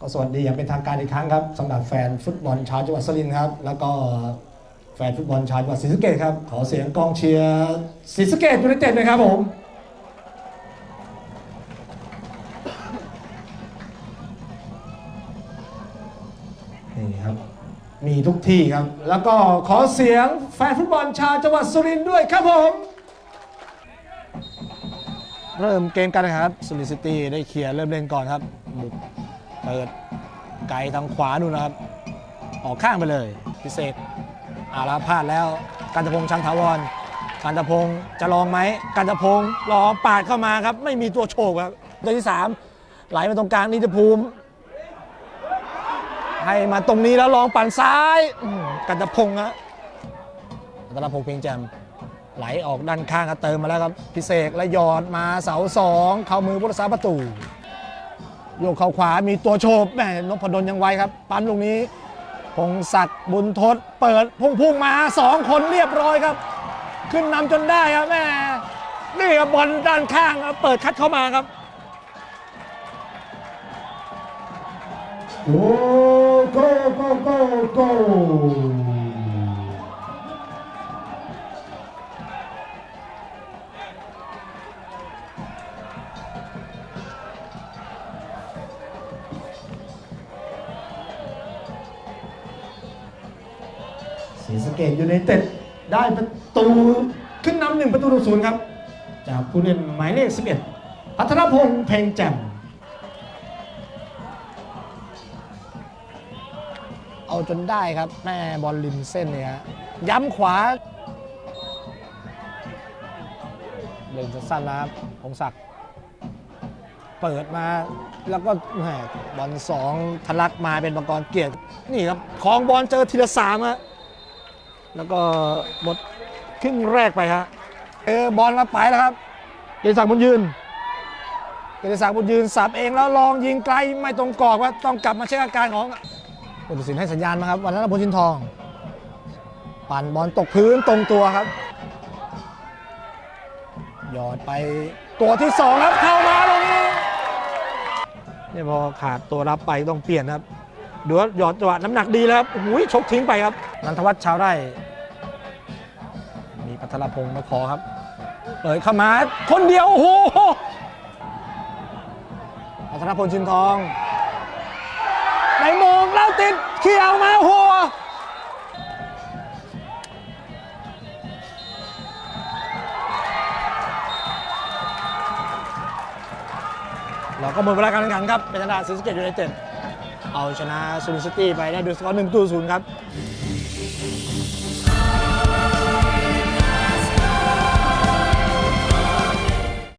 ก็สวัสดีอย่างเป็นทางการอีกครั้งครับสำหรับแฟนฟุตบอลชาวจังหวัดสุรินทร์ครับ แล้วก็แฟนฟุตบอลชาวจังหวัดศรีสะเกษครับ ขอเสียงกองเชียร์ศรีสะเกษยูไนเต็ดหนะครับผมนี่ครับ มีทุกที่ครับ แล้วก็ขอเสียงแฟนฟุตบอลชาวจังหวัดสุรินทร์ด้วยครับผมเริ่มเกมกันนะครับสุรินทร์ซิตี้ได้เคลียร์เริ่มเล่นก่อนครับบุก เปิดไกลทางขวานู่นะครับ ออกข้างไปเลย พิเศษอาลาพาดแล้วกันตะพงษ์ชังถาวรกันตะพงจะลองไหมกันตะพงรอปาดเข้ามาครับ ไม่มีตัวโฉบครับตัวที่ 3 ไหลมาตรงกลางนิติภูมิ ให้มาตรงนี้แล้วลองปั่นซ้ายกันตะพงษ์ฮะกันตะพงเพียงแจมไหลออกด้านข้างครับเติมมาแล้วครับ พิเศษและหยอดมาเสาสองเข้ามือผู้รักษาประตู โยกเข้าขวามีตัวโฉบแม่นพดลยังไวครับ ปั๊มลูกนี้พงศักดิ์บุญทศเปิดพุ่งพุ่งมาสองคนเรียบร้อยครับ ขึ้นนำจนได้ครับแม่นี่ครับบอลด้านข้างเปิดคัดเข้ามาครับโอ้โกโกโกโก ศรีสะเกดยูไนเต็ดได้ประตูขึ้นนำหนึ่งประตูต่อศูนย์ครับ จากผู้เล่นหมายเลข 11พัทรพงษ์เพลงแจ่มเอาจนได้ครับแม่บอลริมเส้นเนี่ยฮะย้ำขวา เล่นสั้นๆนะครับพงศักดิ์เปิดมาแล้วก็แหมบอลสองทะลักมาเป็นบังกรเกียรตินี่ครับของบอลเจอทีละสามฮะ แล้วก็หมดครึ่งแรกไปฮะเออบอลมาไปแล้วครับเกียรติศักดิ์บุญยืนเกียรติศักดิ์บุญยืนสับเองแล้วลองยิงไกลไม่ตรงกรอบว่าต้องกลับมาเช็คอาการของผู้ตัดสินให้สัญญาณมาครับวันนั้นพลชินทอง ปั่นบอลตกพื้นตรงตัวครับหยอดไปตัวที่สองครับเข้ามาตรงนี้เนี่ยพอขาดตัวรับไปต้องเปลี่ยนครับดูว่าหยอดจังหวะน้ำหนักดีแล้วครับโอ้โหชกทิ้งไปครับนันทวัฒน์ชาวไร่ กัทรพงศ์มาขอครับเปิดเข้ามาคนเดียวโอ้โหปัทรพลชินทองในโมงแล้วติดเขี่ยวมาโอ้โหเราก็หมดเวลาการแข่งขันครับ เป็นชนะศรีสเกษยูไนเต็ดเอาชนะซูรินซิตี้ไปได้ด้วยสกอร์1ต่อ0ครับ